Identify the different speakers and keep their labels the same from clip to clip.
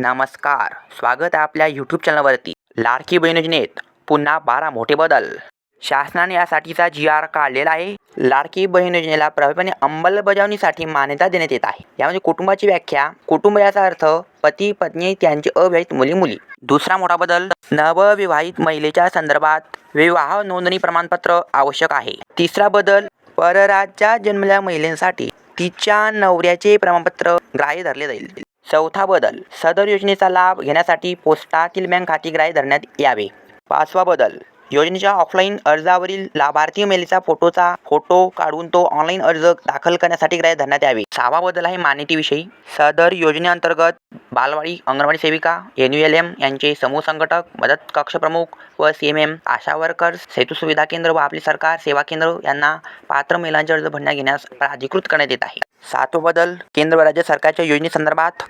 Speaker 1: नमस्कार स्वागत आहे आपल्या यूट्यूब चॅनलवरती लाडकी बहीण योजनेत पुन्हा बारा मोठे बदल. शासनाने यासाठीचा जी आर काढलेला आहे. लाडकी बहीण योजनेला प्रभावीपणे अंमलबजावणीसाठी मान्यता देण्यात येत आहे. यामध्ये कुटुंबाची व्याख्या कुटुंब याचा अर्थ पती पत्नी त्यांचे अविवाहित मुली मुली दुसरा मोठा बदल नवविवाहित महिलेच्या संदर्भात विवाह नोंदणी प्रमाणपत्र आवश्यक आहे. तिसरा बदल परराज्यात जन्मलेल्या महिलेसाठी तिच्या नवऱ्याचे प्रमाणपत्र ग्राह्य धरले जाईल. चौथा बदल. सदर योजनेचा लाभ घेण्यासाठी पोस्टातील बँक खाते ग्राह्य धरण्यात यावे. पाचवा बदल. योजनेच्या ऑफलाईन अर्जावरील लाभार्थी महिलेचा फोटोचा फोटो काढून तो ऑनलाईन अर्ज दाखल करण्यासाठी ग्राह्य धरण्यात यावे. सहावा बदल आहे मान्यतेविषयी. सदर योजनेअंतर्गत बालवाडी अंगणवाडी सेविका एन यू एल एम यांचे समूह संघटक मदत कक्ष प्रमुख व C M M ASHA workers सेतू सुविधा केंद्र व आपली सरकार सेवा केंद्र यांना पात्र महिलांचे अर्ज भरण्या घेण्यास अधिकृत करण्यात येत आहे. सातवा बदल. केंद्र व राज्य सरकारच्या योजनेसंदर्भात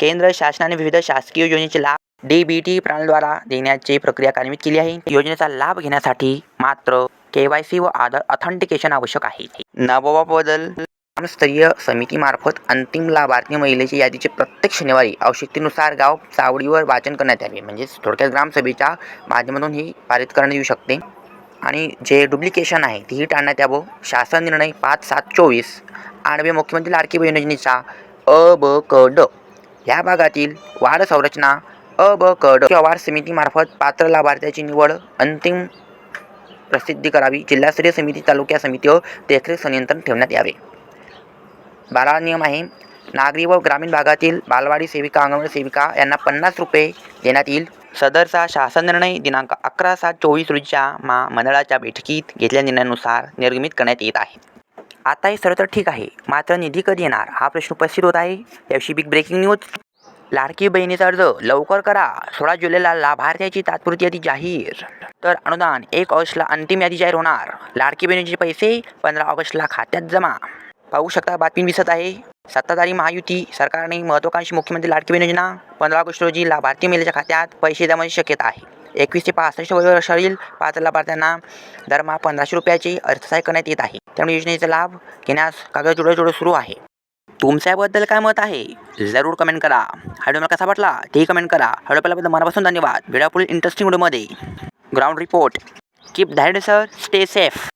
Speaker 1: केंद्र शासनाने विविध शासकीय योजनेचे लाभ डी बी टी प्रणालीद्वारा देण्याची प्रक्रिया कार्यान्वित केली आहे. योजनेचा लाभ घेण्यासाठी मात्र के वाय सी व आधार ऑथेंटिकेशन आवश्यक आहे. नववा बदल ग्रामस्तरीय समितीमार्फत अंतिम लाभार्थी महिलेच्या यादीचे प्रत्येक शनिवारी आवश्यकतेनुसार गाव चावडीवर वाचन करण्यात यावे. म्हणजेच थोडक्यात ग्रामसभेच्या माध्यमातून ही पारित करण्यात येऊ शकते. आणि जे डुप्लिकेशन आहे तेही टाळण्यात यावं. शासन निर्णय पाच सात चोवीस. आडवे मुख्यमंत्री लाडकी योजनेचा अ ब क ड. या भागातील वाढ संरचना अ ब क ड वाढ समितीमार्फत पात्र लाभार्थ्याची निवड अंतिम प्रसिद्धी करावी. जिल्हास्तरीय समिती तालुक्या समितीवर देखरेख संनियंत्रण ठेवण्यात यावे. बारा नियम आहे. नागरी व ग्रामीण भागातील बालवाडी सेविका अंगणवाडी सेविका यांना पन्नास रुपये देण्यात येईल. सदरचा शासन निर्णय दिनांक अकरा सात चोवीस रोजीच्या मा मंडळाच्या बैठकीत घेतलेल्या निर्णयानुसार निर्गमित करण्यात येत आहे. आता हे सर्व तर ठीक आहे. मात्र निधी कधी येणार? हा प्रश्न उपस्थित होत आहे. याविषयी बिग ब्रेकिंग न्यूज लाडकी बहिणीचा अर्ज लवकर करा. सोळा जुलैला लाभार्थ्याची तात्पुरती यादी जाहीर. तर अनुदान एक ऑगस्टला अंतिम यादी जाहीर होणार. लाडकी बहिणीचे पैसे पंधरा ऑगस्टला खात्यात जमा. पाहू शकता बातमी दिसत आहे. सत्ताधारी महायुती सरकारने महत्वाकांक्षी मुख्यमंत्री लाडकी बहीण योजना पंधरा ऑगस्ट रोजी लाभार्थी महिलेच्या खात्यात पैसे जमाची शक्यता आहे. एकवीस ते पासष्ट वर्षावरील पाच लाभार्थ्यांना दरमहा पंधराशे रुपयाची अर्थसहाय्य करण्यात येत आहे. त्यामुळे योजनेचा लाभ घेण्यास कागद जोडे सुरू आहे. तुमच्याबद्दल काय मत आहे? जरूर कमेंट करा. व्हिडिओ मला कसा वाटला? तेही कमेंट करा. व्हिडिओ पाहिल्याबद्दल मनापासून धन्यवाद. व्हिडिओ पुढील इंटरेस्टिंग व्हिडिओमध्ये ग्राउंड रिपोर्ट कीप धॅड सर स्टे सेफ